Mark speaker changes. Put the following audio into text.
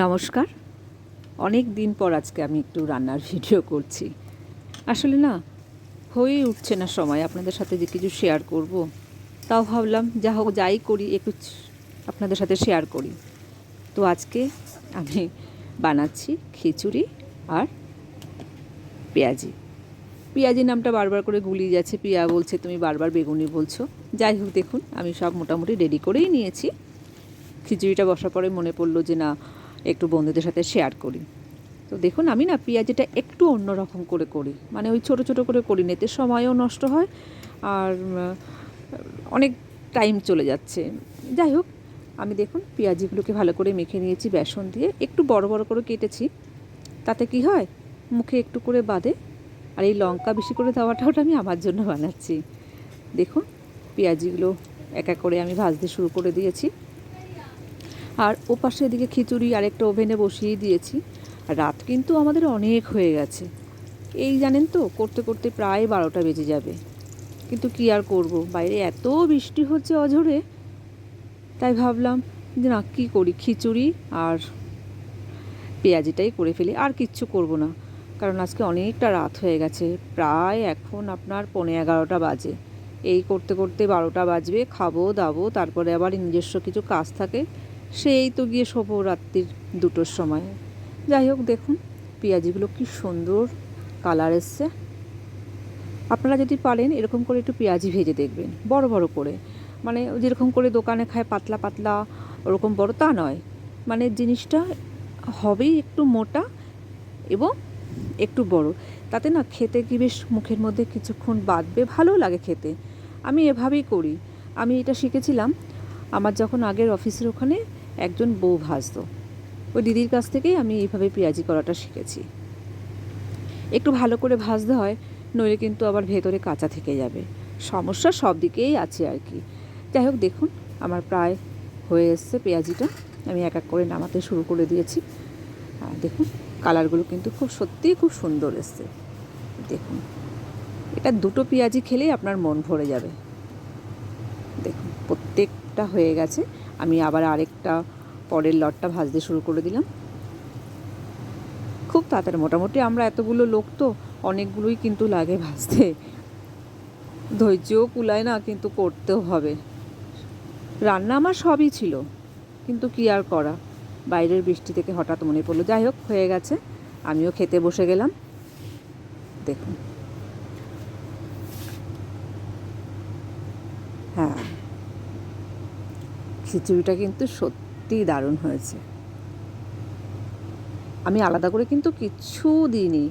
Speaker 1: নমস্কার। অনেক দিন পর আজকে আমি একটু রান্নার ভিডিও করছি। আসলে না হয়ে উঠছে না সময়। আপনাদের সাথে যে কিছু শেয়ার করব, তাও ভাবলাম যা হোক, যাই করি, একটু আপনাদের সাথে শেয়ার করি। তো আজকে আমি বানাচ্ছি খিচুড়ি আর পেঁয়াজি। পেঁয়াজি নামটা বারবার করে গুলিয়ে যাচ্ছে। পিয়া বলছে, তুমি বারবার বেগুনি বলছো। যাই হোক, দেখুন, আমি সব মোটামুটি রেডি করেই নিয়েছি। খিচুড়িটা বসার পরে মনে পড়ল যে না একটু বন্ধুদের সাথে শেয়ার করি। তো দেখুন, আমি না পেঁয়াজিটা একটু অন্যরকম করে করি। মানে ওই ছোট ছোট করে করি না, এতে সময়ও নষ্ট হয় আর অনেক টাইম চলে যাচ্ছে। যাই হোক, আমি দেখুন পেঁয়াজিগুলোকে ভালো করে মেখে নিয়েছি বেসন দিয়ে। একটু বড় বড় করে কেটেছি, তাতে কি হয়? মুখে একটু করে বাদে আর এই লঙ্কা বেশি করে দেওয়াটা ওটা আমি আমার জন্য বানাচ্ছি। দেখুন, পেঁয়াজিগুলো এক এক করে আমি ভাজতে শুরু করে দিয়েছি। আর ওপাশে এদিকে খিচুড়ি আরেকটা ওভেনে বসিয়ে দিয়েছি। রাত কিন্তু আমাদের অনেক হয়ে গেছে। এই জানেন তো, করতে করতে প্রায় বারোটা বেজে যাবে। কিন্তু কি আর করব? বাইরে এত বৃষ্টি হচ্ছে অঝরে। তাই ভাবলাম যে না, কী করি? খিচুড়ি আর পেঁয়াজিটাই করে ফেলি। আর কিচ্ছু করব না। কারণ আজকে অনেকটা রাত হয়ে গেছে। প্রায় এখন আপনার পৌনে এগারোটা বাজে। এই করতে করতে বারোটা বাজবে, খাব, দাবো, তারপরে আবার নিজস্ব কিছু কাজ থাকে। সেই তো গিয়ে শোবো রাত্রির দুটোর সময়। যাই হোক, দেখুন, পেঁয়াজিগুলো কি সুন্দর কালার এসছে। আপনারা যদি পারেন, এরকম করে একটু পেঁয়াজি ভেজে দেখবেন, বড় বড় করে। মানে যেরকম করে দোকানে খায়, পাতলা পাতলা, ওরকম বড়, তা নয়। মানে জিনিসটা হবেই একটু মোটা এবং একটু বড়। তাতে না খেতে কি বেশ মুখের মধ্যে কিছুক্ষণ বাঁধবে, ভালো লাগে খেতে। আমি এভাবেই করি। আমি এটা শিখেছিলাম। আমার যখন আগের অফিসের ওখানে একজন বউ ভাজতো ওই দিদির কাছ থেকেই আমি এইভাবে পেঁয়াজি করাটা শিখেছি। একটু ভালো করে ভাজতে হয়, নইলে কিন্তু আবার ভেতরে কাঁচা থেকে যাবে। সমস্যা সব দিকেই আছে আর কি। যাই হোক, দেখুন, আমার প্রায় হয়ে এসছে পেঁয়াজিটা। আমি এক এক করে নামাতে শুরু করে দিয়েছি। দেখুন, কালারগুলো কিন্তু খুব সত্যিই খুব সুন্দর এসছে। দেখুন, এটা দুটো পেঁয়াজি খেলেই আপনার মন ভরে যাবে। দেখুন, প্রত্যেকটা হয়ে গেছে। আমি আবার আরেকটা পরের লটটা ভাজতে শুরু করে দিলাম। খুব তাড়াতাড়ি, মোটামুটি আমরা এতগুলো লোক তো অনেকগুলোই কিন্তু লাগে ভাজতে। ধৈর্যও কুলায় না, কিন্তু করতেও হবে। রান্না আমার সবই ছিল, কিন্তু কি আর করা? বাইরের বৃষ্টি থেকে হঠাৎ মনে পড়ল, যাই হোক, হয়ে গেছে। আমিও খেতে বসে গেলাম। দেখুন। হ্যাঁ। খিচুড়িটা কিন্তু সত্যি দারুণ হয়েছে। আমি আলাদা করে কিন্তু কিছু দিইনি।